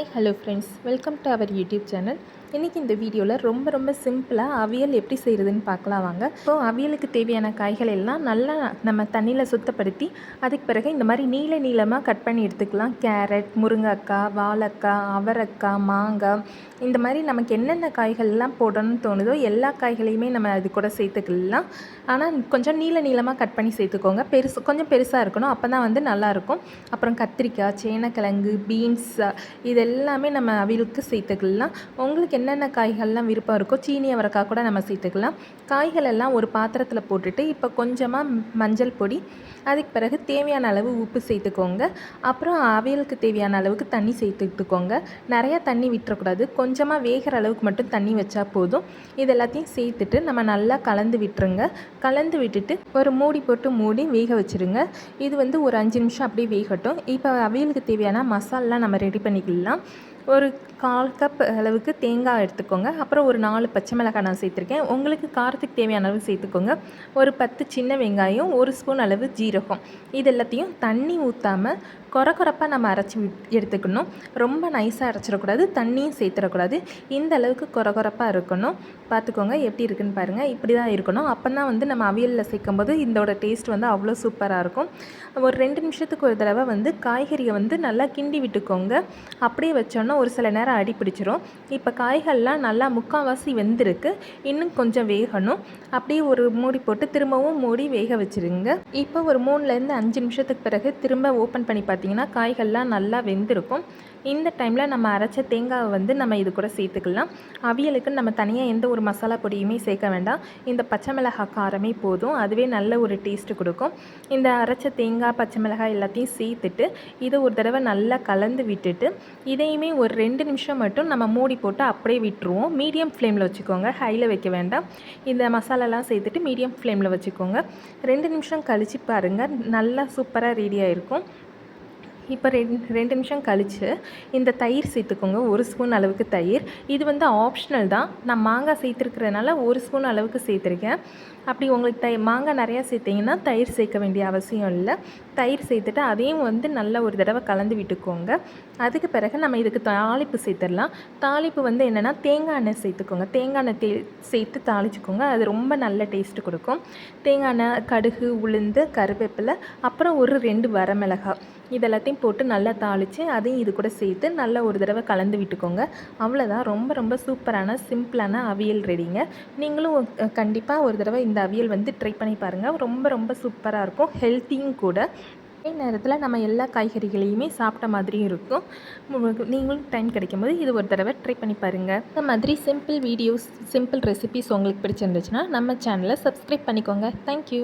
Hi hello friends welcome to our YouTube channel. இன்றைக்கி இந்த வீடியோவில் ரொம்ப ரொம்ப சிம்பிளாக அவியல் எப்படி செய்கிறதுன்னு பார்க்கலாம் வாங்க. ஸோ அவியலுக்கு தேவையான காய்கள் எல்லாம் நல்லா நம்ம தண்ணியில் சுத்தப்படுத்தி அதுக்கு பிறகு இந்த மாதிரி நீள நீளமாக கட் பண்ணி எடுத்துக்கலாம். கேரட் முருங்கைக்காய் வாழைக்காய் அவரைக்காய் மாங்காய். இந்த மாதிரி நமக்கு என்னென்ன காய்கள்லாம் போடணும்னு தோணுதோ எல்லா காய்களையுமே நம்ம அது கூட சேர்த்துக்கலாம். ஆனால் கொஞ்சம் நீள நீளமாக கட் பண்ணி சேர்த்துக்கோங்க. பெருசு கொஞ்சம் பெருசாக இருக்கணும். அப்போ தான் வந்து நல்லாயிருக்கும் அப்புறம் கத்திரிக்காய் சேனக்கிழங்கு பீன்ஸ் இது எல்லாமே நம்ம அவியலுக்கு சேர்த்துக்கலாம். உங்களுக்கு என்னென்ன காய்கள்லாம் விருப்பம் இருக்கோ சீனி அவரைக்காய் கூட நம்ம சேர்த்துக்கலாம். காய்கள் எல்லாம் ஒரு பாத்திரத்தில் போட்டுட்டு இப்போ கொஞ்சமாக மஞ்சள் பொடி அதுக்கு பிறகு தேவையான அளவு உப்பு சேர்த்துக்கோங்க. அப்புறம் அவியலுக்கு தேவையான அளவுக்கு தண்ணி சேர்த்துட்டுக்கோங்க. நிறையா தண்ணி விட்டுறக்கூடாது. கொஞ்சமாக வேகிற அளவுக்கு மட்டும் தண்ணி வச்சா போதும். இது எல்லாத்தையும் சேர்த்துட்டு நம்ம நல்லா கலந்து விட்டுருங்க. கலந்து விட்டுட்டு ஒரு மூடி போட்டு மூடி வேக வச்சுருங்க. இது வந்து ஒரு அஞ்சு நிமிஷம் அப்படியே வேகட்டும். இப்போ அவியலுக்கு தேவையான மசாலெலாம் நம்ம ரெடி பண்ணிக்கலாம். ஒரு கால் கப் அளவுக்கு தேங்காய் எடுத்துக்கோங்க. அப்புறம் ஒரு நாலு பச்சை மிளகாய் நான் சேர்த்துருக்கேன். உங்களுக்கு காரத்துக்கு தேவையான அளவு சேர்த்துக்கோங்க. ஒரு பத்து சின்ன வெங்காயம் ஒரு ஸ்பூன் அளவு ஜீரகம். இது எல்லாத்தையும் தண்ணி ஊற்றாமல் குறை குறைப்பாக நம்ம அரைச்சி எடுத்துக்கணும். ரொம்ப நைஸாக அரைச்சிடக்கூடாது தண்ணியும் சேர்த்துடக்கூடாது. இந்த அளவுக்கு குறை குறைப்பாக இருக்கணும். பார்த்துக்கோங்க எப்படி இருக்குன்னு பாருங்கள் இப்படி தான் இருக்கணும். அப்போ தான் வந்து நம்ம அவியலில் சேர்க்கும் போது இதோட டேஸ்ட் வந்து அவ்வளோ சூப்பராக இருக்கும். ஒரு ரெண்டு நிமிஷத்துக்கு ஒரு தடவை வந்து காய்கறியை வந்து நல்லா கிண்டி விட்டுக்கோங்க. அப்படியே வச்சோன்னா ஒரு சில நேரம் அடி பிடிச்சிரும். இப்போ காய்கள்லாம் நல்லா முக்கால்வாசி வெந்திருக்கு. இன்னும் கொஞ்சம் வேகணும். அப்படியே ஒரு மூடி போட்டு திரும்பவும் மூடி வேக வச்சுருங்க. இப்போ ஒரு மூணுலேருந்து அஞ்சு நிமிஷத்துக்கு பிறகு திரும்ப ஓப்பன் பண்ணி பார்த்து பார்த்தீங்கன்னா காய்கள்லாம் நல்லா வெந்திருக்கும். இந்த டைமில் நம்ம அரைச்ச தேங்காவை வந்து நம்ம இது கூட சேர்த்துக்கலாம். அவியலுக்கு நம்ம தனியாக எந்த ஒரு மசாலா பொடியுமே சேர்க்க வேண்டாம். இந்த பச்சை மிளகாய் காரமே போதும். அதுவே நல்ல ஒரு டேஸ்ட்டு கொடுக்கும். இந்த அரைச்ச தேங்காய் பச்சை மிளகாய் எல்லாத்தையும் சேர்த்துட்டு இதை ஒரு தடவை நல்லா கலந்து விட்டுட்டு இதையுமே ஒரு ரெண்டு நிமிஷம் மட்டும் நம்ம மூடி போட்டு அப்படியே விட்டுருவோம். மீடியம் ஃப்ளேமில் வச்சுக்கோங்க. ஹையில் வைக்க வேண்டாம். இந்த மசாலாலாம் சேர்த்துட்டு மீடியம் ஃப்ளேமில் வச்சுக்கோங்க. ரெண்டு நிமிஷம் கழித்து பாருங்கள் நல்லா சூப்பராக ரெடியாக இருக்கும் இப்போ ரெண்டு ரெண்டு நிமிஷம் கழித்து இந்த தயிர் சேர்த்துக்கோங்க ஒரு ஸ்பூன் அளவுக்கு தயிர். இது வந்து ஆப்ஷனல் தான். நான் மாங்காய் சேர்த்துருக்கிறதுனால ஒரு ஸ்பூன் அளவுக்கு சேர்த்துருக்கேன். அப்படி உங்களுக்கு தை மாங்காய் நிறையா சேர்த்திங்கன்னா தயிர் சேர்க்க வேண்டிய அவசியம் இல்லை. தயிர் சேர்த்துட்டு அதையும் வந்து நல்ல ஒரு தடவை கலந்து விட்டுக்கோங்க. அதுக்கு பிறகு நம்ம இதுக்கு தாளிப்பு சேர்த்துடலாம். தாளிப்பு வந்து என்னென்னா தேங்காய் எண்ணெய் சேர்த்துக்கோங்க. தேங்காய் எண்ணெய் தே சேர்த்து தாளிச்சுக்கோங்க. அது ரொம்ப நல்ல டேஸ்ட்டு கொடுக்கும். தேங்காய் எண்ணெய் கடுகு உளுந்து கருவேப்பிலை அப்புறம் ஒரு ரெண்டு வரமிளகாய். இதெல்லாத்தையும் போட்டு நல்லா தாளித்து அதையும் இது கூட சேர்த்து நல்லா ஒரு தடவை கலந்து விட்டுக்கோங்க. அவ்வளோதான் ரொம்ப ரொம்ப சூப்பரான சிம்பிளான அவியல் ரெடிங்க நீங்களும் கண்டிப்பாக ஒரு தடவை இந்த அவியல் வந்து ட்ரை பண்ணி பாருங்கள் ரொம்ப ரொம்ப சூப்பராக இருக்கும். ஹெல்த்தியும் கூட. அதே நேரத்தில் நம்ம எல்லா காய்கறிகளையுமே சாப்பிட்ட மாதிரியும் இருக்கும். நீங்களும் டைம் கிடைக்கும் போது இது ஒரு தடவை ட்ரை பண்ணி பாருங்கள் இந்த மாதிரி சிம்பிள் வீடியோஸ் சிம்பிள் ரெசிபிஸ் உங்களுக்கு பிடிச்சிருந்துச்சுன்னா நம்ம சேனலை சப்ஸ்கிரைப் பண்ணிக்கோங்க. தேங்க்யூ